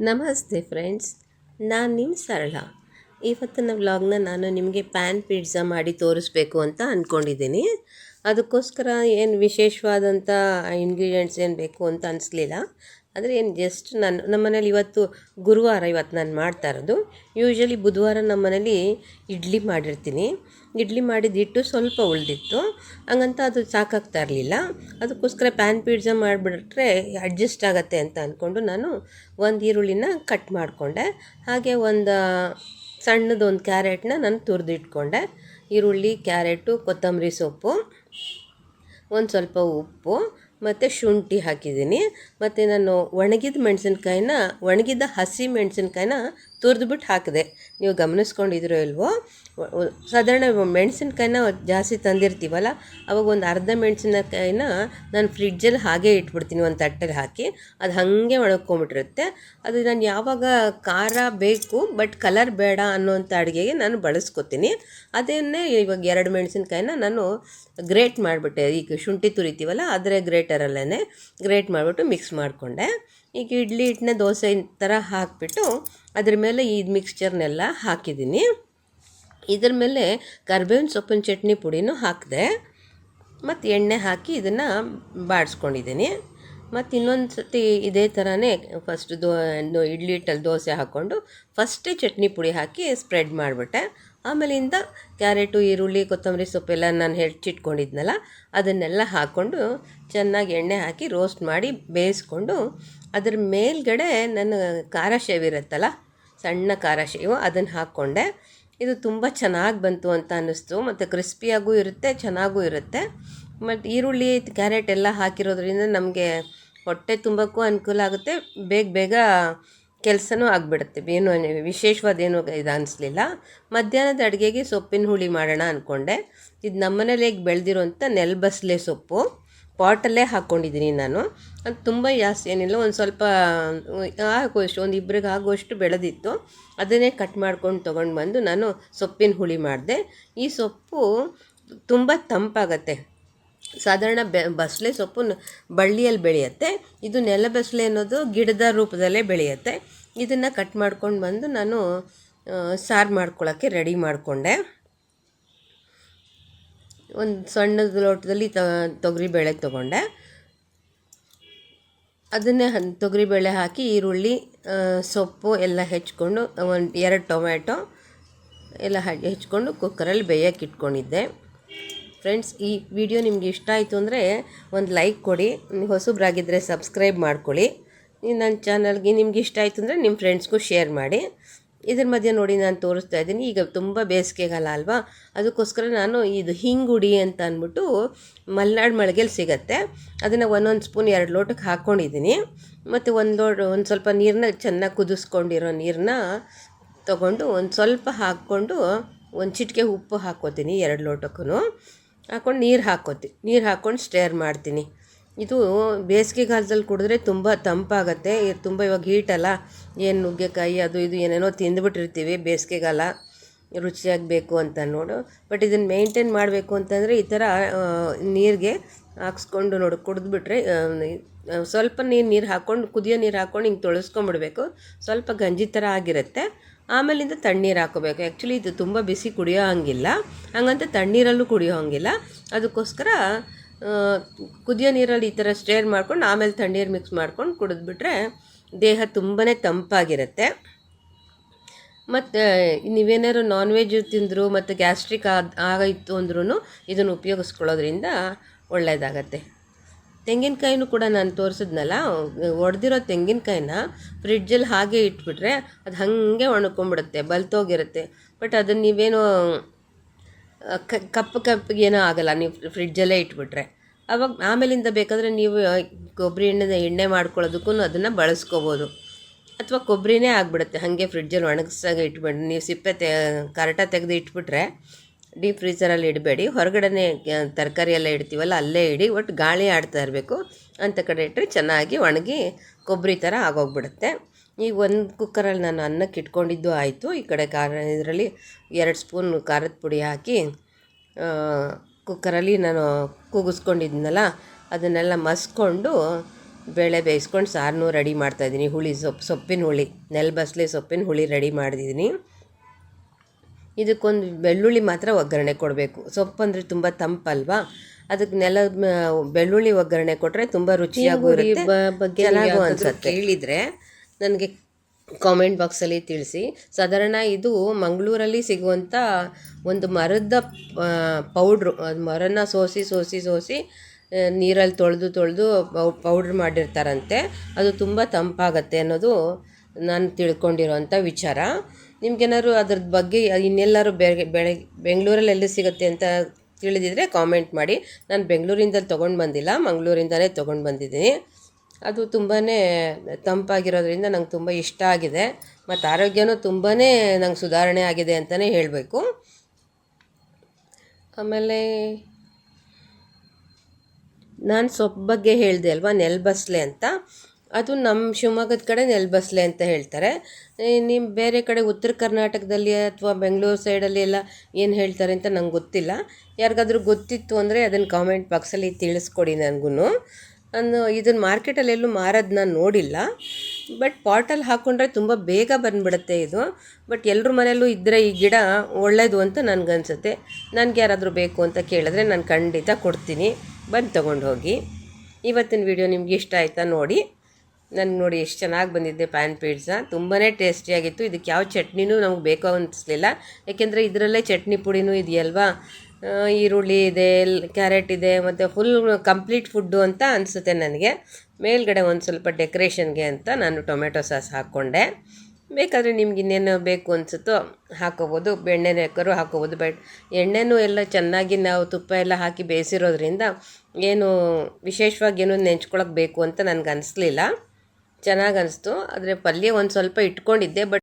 ನಮಸ್ತೆ ಫ್ರೆಂಡ್ಸ್, ನಾನು ನಿಮ್ಮ ಸರಳ. ಇವತ್ತಿನ ವ್ಲಾಗ್ನ ನಾನು ನಿಮಗೆ ಪ್ಯಾನ್ ಪಿಜ್ಜಾ ಮಾಡಿ ತೋರಿಸ್ಬೇಕು ಅಂತ ಅಂದ್ಕೊಂಡಿದ್ದೀನಿ ಅದಕ್ಕೋಸ್ಕರ ಏನು ವಿಶೇಷವಾದಂಥ ಇಂಗ್ರೀಡಿಯೆಂಟ್ಸ್ ಏನು ಬೇಕು ಅಂತ ಅನಿಸ್ಲಿಲ್ಲ. ಆದರೆ ಏನು ಜಸ್ಟ್ ನಾನು ನಮ್ಮ ಮನೇಲಿ ಇವತ್ತು ಗುರುವಾರ ಇವತ್ತು ನಾನು ಮಾಡ್ತಾ ಇರೋದು. ಯೂಶ್ವಲಿ ಬುಧವಾರ ನಮ್ಮ ಮನೇಲಿ ಇಡ್ಲಿ ಮಾಡಿರ್ತೀನಿ. ಇಡ್ಲಿ ಮಾಡಿದ್ದಿಟ್ಟು ಸ್ವಲ್ಪ ಉಳಿದಿತ್ತು. ಹಂಗಂತ ಅದು ಸಾಕಾಗ್ತಾ ಇರಲಿಲ್ಲ. ಅದಕ್ಕೋಸ್ಕರ ಪ್ಯಾನ್ ಪಿಜ್ಜಾ ಮಾಡಿಬಿಟ್ರೆ ಅಡ್ಜಸ್ಟ್ ಆಗುತ್ತೆ ಅಂತ ಅಂದ್ಕೊಂಡು ನಾನು ಒಂದು ಈರುಳ್ಳಿನ ಕಟ್ ಮಾಡಿಕೊಂಡೆ. ಹಾಗೆ ಒಂದು ಸಣ್ಣದೊಂದು ಕ್ಯಾರೆಟ್ನ ನಾನು ತುರಿದಿಟ್ಕೊಂಡೆ. ಈರುಳ್ಳಿ, ಕ್ಯಾರೆಟು, ಕೊತ್ತಂಬರಿ ಸೊಪ್ಪು, ಒಂದು ಸ್ವಲ್ಪ ಉಪ್ಪು ಮತ್ತು ಶುಂಠಿ ಹಾಕಿದ್ದೀನಿ. ಮತ್ತು ನಾನು ಒಣಗಿದ ಮೆಣಸಿನ್ಕಾಯಿನ, ಒಣಗಿದ ಹಸಿ ಮೆಣಸಿನ್ಕಾಯಿನ ತುರಿದ್ಬಿಟ್ಟು ಹಾಕಿದೆ. ನೀವು ಗಮನಿಸ್ಕೊಂಡಿದ್ರೋ ಇಲ್ವೋ ಸಾಧಾರಣ ಮೆಣಸಿನ್ಕಾಯಿನ ಜಾಸ್ತಿ ತಂದಿರ್ತೀವಲ್ಲ, ಅವಾಗ ಒಂದು ಅರ್ಧ ಮೆಣಸಿನಕಾಯಿನ ನಾನು ಫ್ರಿಡ್ಜಲ್ಲಿ ಹಾಗೆ ಇಟ್ಬಿಡ್ತೀನಿ, ಒಂದು ತಟ್ಟೆಲಿ ಹಾಕಿ, ಅದು ಹಾಗೆ ಒಣಗ್ಕೊಂಬಿಟ್ಟಿರುತ್ತೆ. ಅದು ನಾನು ಯಾವಾಗ ಖಾರ ಬೇಕು, ಬಟ್ ಕಲರ್ ಬೇಡ ಅನ್ನೋಂಥ ಅಡುಗೆಗೆ ನಾನು ಬಳಸ್ಕೊತೀನಿ. ಅದನ್ನೇ ಇವಾಗ ಎರಡು ಮೆಣಸಿನ್ಕಾಯಿನ ನಾನು ಗ್ರೇಟ್ ಮಾಡಿಬಿಟ್ಟೆ. ಈಗ ಶುಂಠಿ ತುರಿತೀವಲ್ಲ, ಆದರೆ ಗ್ರೇಟರಲ್ಲೇ ಗ್ರೇಟ್ ಮಾಡಿಬಿಟ್ಟು ಮಿಕ್ಸ್ ಮಾಡಿಕೊಂಡೆ. ಈಗ ಇಡ್ಲಿ ಹಿಟ್ಟನ್ನ ದೋಸೆ ಥರ ಹಾಕಿಬಿಟ್ಟು ಅದ್ರ ಮೇಲೆ ಈ ಮಿಕ್ಸ್ಚರ್ನೆಲ್ಲ ಹಾಕಿದ್ದೀನಿ. ಇದ್ರ ಮೇಲೆ ಕರ್ಬೇವಿನ ಸೊಪ್ಪಿನ ಚಟ್ನಿ ಪುಡಿನೂ ಹಾಕಿದೆ. ಮತ್ತು ಎಣ್ಣೆ ಹಾಕಿ ಇದನ್ನು ಬಾಡಿಸ್ಕೊಂಡಿದ್ದೀನಿ. ಮತ್ತು ಇನ್ನೊಂದು ಸರ್ತಿ ಇದೇ ಥರನೇ ಫಸ್ಟ್ ದೋ ಇಡ್ಲಿ ಹಿಟ್ಟಲ್ಲಿ ದೋಸೆ ಹಾಕ್ಕೊಂಡು ಫಸ್ಟೇ ಚಟ್ನಿ ಪುಡಿ ಹಾಕಿ ಸ್ಪ್ರೆಡ್ ಮಾಡಿಬಿಟ್ಟೆ. ಆಮೇಲಿಂದ ಕ್ಯಾರೆಟು, ಈರುಳ್ಳಿ, ಕೊತ್ತಂಬರಿ ಸೊಪ್ಪೆಲ್ಲ ನಾನು ಹೆಚ್ಚಿಟ್ಕೊಂಡಿದ್ನಲ್ಲ, ಅದನ್ನೆಲ್ಲ ಹಾಕ್ಕೊಂಡು ಚೆನ್ನಾಗಿ ಎಣ್ಣೆ ಹಾಕಿ ರೋಸ್ಟ್ ಮಾಡಿ ಬೇಯಿಸ್ಕೊಂಡು ಅದ್ರ ಮೇಲ್ಗಡೆ ನನ್ನ ಖಾರ ಶೇವ್ ಇರುತ್ತಲ್ಲ ಸಣ್ಣ ಖಾರ ಶೇವು, ಅದನ್ನು ಹಾಕ್ಕೊಂಡೆ. ಇದು ತುಂಬ ಚೆನ್ನಾಗಿ ಬಂತು ಅಂತ ಅನ್ನಿಸ್ತು. ಮತ್ತು ಕ್ರಿಸ್ಪಿಯಾಗೂ ಇರುತ್ತೆ, ಚೆನ್ನಾಗೂ ಇರುತ್ತೆ. ಮತ್ತು ಈರುಳ್ಳಿ, ಕ್ಯಾರೆಟ್ ಎಲ್ಲ ಹಾಕಿರೋದ್ರಿಂದ ನಮಗೆ ಹೊಟ್ಟೆ ತುಂಬಕ್ಕೂ ಅನುಕೂಲ ಆಗುತ್ತೆ. ಬೇಗ ಬೇಗ ಕೆಲಸನೂ ಆಗಿಬಿಡುತ್ತೆ. ಏನು ವಿಶೇಷವಾದೇನು ಇದು ಅನಿಸ್ಲಿಲ್ಲ. ಮಧ್ಯಾಹ್ನದ ಅಡುಗೆಗೆ ಸೊಪ್ಪಿನ ಹುಳಿ ಮಾಡೋಣ ಅಂದ್ಕೊಂಡೆ ಇದು ನಮ್ಮನೇಲಿ ಈಗ ಬೆಳೆದಿರೋಂಥ ನೆಲ್ಬಸ್ಲೆ ಸೊಪ್ಪು. ಪಾಟಲ್ಲೇ ಹಾಕ್ಕೊಂಡಿದ್ದೀನಿ ನಾನು. ಅದು ತುಂಬ ಜಾಸ್ತಿ ಏನಿಲ್ಲ, ಒಂದು ಸ್ವಲ್ಪ ಆಗುವಷ್ಟು ಒಂದು ಇಬ್ಬರಿಗೆ ಆಗುವಷ್ಟು ಬೆಳೆದಿತ್ತು. ಅದನ್ನೇ ಕಟ್ ಮಾಡ್ಕೊಂಡು ತೊಗೊಂಡು ಬಂದು ನಾನು ಸೊಪ್ಪಿನ ಹುಳಿ ಮಾಡಿದೆ. ಈ ಸೊಪ್ಪು ತುಂಬ ತಂಪಾಗತ್ತೆ. ಸಾಧಾರಣ ಬೆ ಬಸಳೆ ಸೊಪ್ಪು ಬಳ್ಳಿಯಲ್ಲಿ ಬೆಳೆಯುತ್ತೆ. ಇದು ನೆಲ ಬಸಳೆ ಅನ್ನೋದು ಗಿಡದ ರೂಪದಲ್ಲೇ ಬೆಳೆಯುತ್ತೆ. ಇದನ್ನು ಕಟ್ ಮಾಡ್ಕೊಂಡು ಬಂದು ನಾನು ಸಾರು ಮಾಡ್ಕೊಳ್ಳೋಕ್ಕೆ ರೆಡಿ ಮಾಡಿಕೊಂಡೆ. ಒಂದು ಸಣ್ಣದ ಲೋಟದಲ್ಲಿ ತ, ತೊಗರಿಬೇಳೆ ತೊಗೊಂಡೆ. ಅದನ್ನೇ ಹನ್, ತೊಗರಿಬೇಳೆ ಹಾಕಿ, ಈರುಳ್ಳಿ ಸೊಪ್ಪು ಎಲ್ಲ ಹೆಚ್ಕೊಂಡು, ಒಂದು ಎರಡು ಟೊಮ್ಯಾಟೊ ಎಲ್ಲ ಹೆಚ್ಕೊಂಡು ಕುಕ್ಕರಲ್ಲಿ ಬೇಯಕ್ಕೆ ಇಟ್ಕೊಂಡಿದ್ದೆ. ಫ್ರೆಂಡ್ಸ್, ಈ ವಿಡಿಯೋ ನಿಮ್ಗೆ ಇಷ್ಟ ಆಯಿತು ಅಂದರೆ ಒಂದು ಲೈಕ್ ಕೊಡಿ ಹೊಸಬ್ರಾಗಿದ್ದರೆ ಸಬ್ಸ್ಕ್ರೈಬ್ ಮಾಡ್ಕೊಳ್ಳಿ. ನನ್ನ ಚಾನಲ್ಗೆ ನಿಮ್ಗೆ ಇಷ್ಟ ಆಯಿತು ಅಂದರೆ ನಿಮ್ಮ ಫ್ರೆಂಡ್ಸ್ಗೂ ಶೇರ್ ಮಾಡಿ. ಇದ್ರ ಮಧ್ಯೆ ನೋಡಿ ನಾನು ತೋರಿಸ್ತಾ ಇದ್ದೀನಿ. ಈಗ ತುಂಬ ಬೇಸಿಗೆಗಾಲ ಅಲ್ವಾ? ಅದಕ್ಕೋಸ್ಕರ ನಾನು ಇದು ಹಿಂಗುಡಿ ಅಂತ ಅಂದ್ಬಿಟ್ಟು ಮಲೆನಾಡು ಮಳಿಗೆಲಿ ಸಿಗತ್ತೆ. ಅದನ್ನು ಒಂದೊಂದು ಸ್ಪೂನ್ ಎರಡು ಲೋಟಕ್ಕೆ ಹಾಕ್ಕೊಂಡಿದ್ದೀನಿ ಮತ್ತು ಒಂದು ಲೋಟ, ಒಂದು ಸ್ವಲ್ಪ ನೀರನ್ನ ಚೆನ್ನಾಗಿ ಕುದಿಸ್ಕೊಂಡಿರೋ ನೀರನ್ನ ತೊಗೊಂಡು ಒಂದು ಸ್ವಲ್ಪ ಹಾಕ್ಕೊಂಡು ಒಂದು ಚಿಟಿಕೆ ಉಪ್ಪು ಹಾಕ್ಕೋತೀನಿ ಎರಡು ಲೋಟಕ್ಕೂ ಹಾಕ್ಕೊಂಡು ನೀರು ಹಾಕ್ಕೋತೀನಿ ನೀರು ಹಾಕ್ಕೊಂಡು ಸ್ಟೇರ್ ಮಾಡ್ತೀನಿ. ಇದು ಬೇಸಿಗೆಗಾಲದಲ್ಲಿ ಕುಡಿದ್ರೆ ತುಂಬ ತಂಪಾಗತ್ತೆ. ಇದು ತುಂಬ ಇವಾಗ ಹೀಟಲ್ಲ ಏನು ನುಗ್ಗೆಕಾಯಿ ಅದು ಇದು ಏನೇನೋ ತಿಂದುಬಿಟ್ಟಿರ್ತೀವಿ ಬೇಸಿಗೆಗಾಲ ರುಚಿಯಾಗಬೇಕು ಅಂತ ನೋಡು. ಬಟ್ ಇದನ್ನು ಮೇಂಟೈನ್ ಮಾಡಬೇಕು ಅಂತಂದರೆ ಈ ಥರ ನೀರಿಗೆ ಹಾಕ್ಸ್ಕೊಂಡು ನೋಡು. ಕುಡಿದ್ಬಿಟ್ರೆ ಸ್ವಲ್ಪ ನೀರು ನೀರು ಹಾಕ್ಕೊಂಡು, ಕುದಿಯೋ ನೀರು ಹಾಕ್ಕೊಂಡು ಹಿಂಗೆ ತೊಳಸ್ಕೊಂಬಿಡ್ಬೇಕು. ಸ್ವಲ್ಪ ಗಂಜಿ ಥರ ಆಗಿರುತ್ತೆ. ಆಮೇಲಿಂದ ತಣ್ಣೀರು ಹಾಕೋಬೇಕು. ಆ್ಯಕ್ಚುಲಿ ಇದು ತುಂಬ ಬಿಸಿ ಕುಡಿಯೋ ಹಂಗಿಲ್ಲ. ಹಂಗಂತ ತಣ್ಣೀರಲ್ಲೂ ಕುಡಿಯೋ ಹಂಗಿಲ್ಲ. ಅದಕ್ಕೋಸ್ಕರ ಕುದಿಯೋ ನೀರಲ್ಲಿ ಈ ಥರ ಸ್ಟೇರ್ ಮಾಡ್ಕೊಂಡು ಆಮೇಲೆ ತಣ್ಣೀರು ಮಿಕ್ಸ್ ಮಾಡ್ಕೊಂಡು ಕುಡಿದ್ಬಿಟ್ರೆ ದೇಹ ತುಂಬಾ ತಂಪಾಗಿರುತ್ತೆ. ಮತ್ತು ನೀವೇನಾದ್ರು ನಾನ್ ವೆಜ್ ತಿಂದರು ಮತ್ತು ಗ್ಯಾಸ್ಟ್ರಿಕ್ ಆದ ಆಗಾಯಿತು ಅಂದ್ರೂ ಇದನ್ನು ಉಪಯೋಗಿಸ್ಕೊಳ್ಳೋದ್ರಿಂದ ಒಳ್ಳೆಯದಾಗತ್ತೆ ತೆಂಗಿನಕಾಯಿನೂ ಕೂಡ ನಾನು ತೋರಿಸಿದ್ನಲ್ಲ, ಒಡೆದಿರೋ ತೆಂಗಿನಕಾಯಿನ ಫ್ರಿಡ್ಜಲ್ಲಿ ಹಾಗೆ ಇಟ್ಬಿಟ್ರೆ ಅದು ಹಾಗೆ ಒಣಕೊಂಬಿಡುತ್ತೆ ಬಲ್ತೋಗಿರುತ್ತೆ. ಬಟ್ ಅದನ್ನು ನೀವೇನು ಕಪ್ಪು ಏನೂ ಆಗಲ್ಲ. ನೀವು ಫ್ರಿಡ್ಜಲ್ಲೇ ಇಟ್ಬಿಟ್ರೆ. ಅವಾಗ ಆಮೇಲಿಂದ ಬೇಕಾದರೆ ನೀವು ಕೊಬ್ಬರಿ ಎಣ್ಣೆ ಎಣ್ಣೆ ಮಾಡ್ಕೊಳ್ಳೋದಕ್ಕೂ ಅದನ್ನು ಬಳಸ್ಕೋಬೋದು. ಅಥವಾ ಕೊಬ್ಬರಿನೇ ಆಗಿಬಿಡುತ್ತೆ. ಹಾಗೆ ಫ್ರಿಡ್ಜಲ್ಲಿ ಒಣಗಿಸಾಗ ಇಟ್ಬಿಡಿ, ನೀವು ಸಿಪ್ಪೆ ತೆ, ಕರೆಟ ತೆಗೆದು ಇಟ್ಬಿಟ್ರೆ ಡೀಪ್ ಫ್ರೀಸರಲ್ಲಿ ಇಡಬೇಡಿ. ಹೊರಗಡೆನೇ ತರಕಾರಿ ಎಲ್ಲ ಇಡ್ತೀವಲ್ಲ, ಅಲ್ಲೇ ಇಡಿ. ಒಟ್ಟು ಗಾಳಿ ಆಡ್ತಾ ಇರಬೇಕು. ಅಂತ ಕಡೆ ಇಟ್ಟರೆ ಚೆನ್ನಾಗಿ ಒಣಗಿ ಕೊಬ್ಬರಿ ಥರ ಆಗೋಗ್ಬಿಡುತ್ತೆ. ಈಗ ಒಂದು ಕುಕ್ಕರಲ್ಲಿ ನಾನು ಅನ್ನಕ್ಕೆ ಇಟ್ಕೊಂಡಿದ್ದು ಆಯಿತು. ಈ ಕಡೆ ಖಾರ ಇದರಲ್ಲಿ ಎರಡು ಸ್ಪೂನ್ ಖಾರದ ಪುಡಿ ಹಾಕಿ ಆ, ಕುಕ್ಕರಲ್ಲಿ ನಾನು ಕೂಗಿಸ್ಕೊಂಡಿದ್ನಲ್ಲ ಅದನ್ನೆಲ್ಲ ಮಸ್ಕೊಂಡು ಬೇಳೆ ಬೇಯಿಸ್ಕೊಂಡು ಸಾರನ್ನೂ ರೆಡಿ ಮಾಡ್ತಾಯಿದ್ದೀನಿ. ಹುಳಿ ಸೊಪ್ಪು ಸೊಪ್ಪಿನ ಹುಳಿ ನೆಲಬಸ್ಲೆ ಸೊಪ್ಪಿನ ಹುಳಿ ರೆಡಿ ಮಾಡಿದ್ದೀನಿ ಇದಕ್ಕೊಂದು ಬೆಳ್ಳುಳ್ಳಿ ಮಾತ್ರ ಒಗ್ಗರಣೆ ಕೊಡಬೇಕು. ಸೊಪ್ಪು ಅಂದರೆ ತುಂಬ ತಂಪಲ್ವಾ? ಅದಕ್ಕೆ ನೆಲ ಬೆಳ್ಳುಳ್ಳಿ ಒಗ್ಗರಣೆ ಕೊಟ್ಟರೆ ತುಂಬ ರುಚಿಯಾಗೂ ಬಗ್ಗೆ ಚೆನ್ನಾಗೂ ಅನ್ಸುತ್ತೆ. ಕೇಳಿದರೆ ನನಗೆ ಕಾಮೆಂಟ್ ಬಾಕ್ಸಲ್ಲಿ ತಿಳಿಸಿ. ಸಾಧಾರಣ ಇದು ಮಂಗಳೂರಲ್ಲಿ ಸಿಗುವಂಥ ಒಂದು ಮರದ ಪೌಡ್ರು ಅದು ಮರನ ಸೋಸಿ ಸೋಸಿ ಸೋಸಿ ನೀರಲ್ಲಿ ತೊಳೆದು ತೊಳೆದು ಪೌಡ್ರ್ ಮಾಡಿರ್ತಾರಂತೆ. ಅದು ತುಂಬ ತಂಪಾಗತ್ತೆ ಅನ್ನೋದು ನಾನು ತಿಳ್ಕೊಂಡಿರೋಂಥ ವಿಚಾರ. ನಿಮ್ಗೇನಾದ್ರು ಅದ್ರದ್ದು ಬಗ್ಗೆ ಇನ್ನೆಲ್ಲರೂ ಬೇರೆ ಬೆಳಗ್ಗೆ ಬೆಂಗಳೂರಲ್ಲಿ ಎಲ್ಲಿ ಸಿಗುತ್ತೆ ಅಂತ ತಿಳಿದಿದ್ರೆ ಕಾಮೆಂಟ್ ಮಾಡಿ. ನಾನು ಬೆಂಗಳೂರಿಂದ ತೊಗೊಂಡು ಬಂದಿಲ್ಲ, ಮಂಗಳೂರಿಂದಲೇ ತೊಗೊಂಡು ಬಂದಿದ್ದೀನಿ. ಅದು ತುಂಬಾ ತಂಪಾಗಿರೋದ್ರಿಂದ ನಂಗೆ ತುಂಬ ಇಷ್ಟ ಆಗಿದೆ. ಮತ್ತು ಆರೋಗ್ಯನೂ ತುಂಬಾ ನಂಗೆ ಸುಧಾರಣೆ ಆಗಿದೆ ಅಂತಲೇ ಹೇಳಬೇಕು. ಆಮೇಲೆ ನಾನು ಸೊಪ್ಪು ಬಗ್ಗೆ ಹೇಳಿದೆ ಅಲ್ವಾ? ನೆಲ್ಬಸ್ಲೆ ಅಂತ. ಅದು ನಮ್ಮ ಶಿವಮೊಗ್ಗದ ಕಡೆ ನೆಲ್ಬಸ್ಲೆ ಅಂತ ಹೇಳ್ತಾರೆ. ನಿಮ್ಮ ಬೇರೆ ಕಡೆ ಉತ್ತರ ಕರ್ನಾಟಕದಲ್ಲಿ ಅಥವಾ ಬೆಂಗಳೂರು ಸೈಡಲ್ಲಿ ಎಲ್ಲ ಏನು ಹೇಳ್ತಾರೆ ಅಂತ ನಂಗೆ ಗೊತ್ತಿಲ್ಲ. ಯಾರಿಗಾದ್ರೂ ಗೊತ್ತಿತ್ತು ಅಂದರೆ ಅದನ್ನು ಕಾಮೆಂಟ್ ಬಾಕ್ಸಲ್ಲಿ ತಿಳಿಸ್ಕೊಡಿ ನನಗೂ ನಾನು ಇದನ್ನು ಮಾರ್ಕೆಟಲ್ಲಿ ಎಲ್ಲೂ ಮಾರೋದು ನಾನು ನೋಡಿಲ್ಲ. ಬಟ್ ಪಾಟಲ್ಲಿ ಹಾಕ್ಕೊಂಡ್ರೆ ತುಂಬ ಬೇಗ ಬಂದುಬಿಡುತ್ತೆ ಇದು. ಬಟ್ ಎಲ್ಲರ ಮನೆಯಲ್ಲೂ ಇದ್ದರೆ ಈ ಗಿಡ ಒಳ್ಳೆಯದು ಅಂತ ನನಗನ್ಸುತ್ತೆ. ನನಗೆ ಯಾರಾದರೂ ಬೇಕು ಅಂತ ಕೇಳಿದ್ರೆ ನಾನು ಖಂಡಿತ ಕೊಡ್ತೀನಿ. ಬಂದು ತೊಗೊಂಡು ಹೋಗಿ. ಇವತ್ತಿನ ವಿಡಿಯೋ ನಿಮ್ಗೆ ಇಷ್ಟ ಆಯಿತಾ ನೋಡಿ. ನನಗೆ ನೋಡಿ ಎಷ್ಟು ಚೆನ್ನಾಗಿ ಬಂದಿದ್ದೆ ಪ್ಯಾನ್ ಪಿಜ್ಜಾ ತುಂಬಾ ಟೇಸ್ಟಿಯಾಗಿತ್ತು ಇದಕ್ಕೆ ಯಾವ ಚಟ್ನಿನೂ ನಮ್ಗೆ ಬೇಕು ಅನಿಸ್ಲಿಲ್ಲ. ಯಾಕೆಂದರೆ ಇದರಲ್ಲೇ ಚಟ್ನಿ ಪುಡಿನೂ ಇದೆಯಲ್ವಾ? ಈರುಳ್ಳಿ ಇದೆ ಕ್ಯಾರೆಟ್ ಇದೆ, ಮತ್ತು ಫುಲ್ ಕಂಪ್ಲೀಟ್ ಫುಡ್ಡು ಅಂತ ಅನಿಸುತ್ತೆ ನನಗೆ. ಮೇಲ್ಗಡೆ ಒಂದು ಸ್ವಲ್ಪ ಡೆಕೋರೇಷನ್ಗೆ ಅಂತ ನಾನು ಟೊಮೆಟೊ ಸಾಸ್ ಹಾಕ್ಕೊಂಡೆ ಬೇಕಾದರೆ ನಿಮ್ಗೆ ಇನ್ನೇನು ಬೇಕು ಅನಿಸುತ್ತೋ ಹಾಕೋಬೋದು. ಬೆಣ್ಣೆ ಬೇಕಾದ್ರೂ ಹಾಕೋಬೋದು ಬಟ್ ಎಣ್ಣೆನೂ ಎಲ್ಲ ಚೆನ್ನಾಗಿ ನಾವು ತುಪ್ಪ ಎಲ್ಲ ಹಾಕಿ ಬೇಯಿಸಿರೋದ್ರಿಂದ ಏನು ವಿಶೇಷವಾಗಿ ಏನೂ ನೆಂಚ್ಕೊಳಕ್ಕೆ ಬೇಕು ಅಂತ ನನಗೆ ಅನಿಸ್ಲಿಲ್ಲ. ಚೆನ್ನಾಗಿ ಅನಿಸ್ತು. ಆದರೆ ಪಲ್ಯ ಒಂದು ಸ್ವಲ್ಪ ಇಟ್ಕೊಂಡಿದ್ದೆ ಬಟ್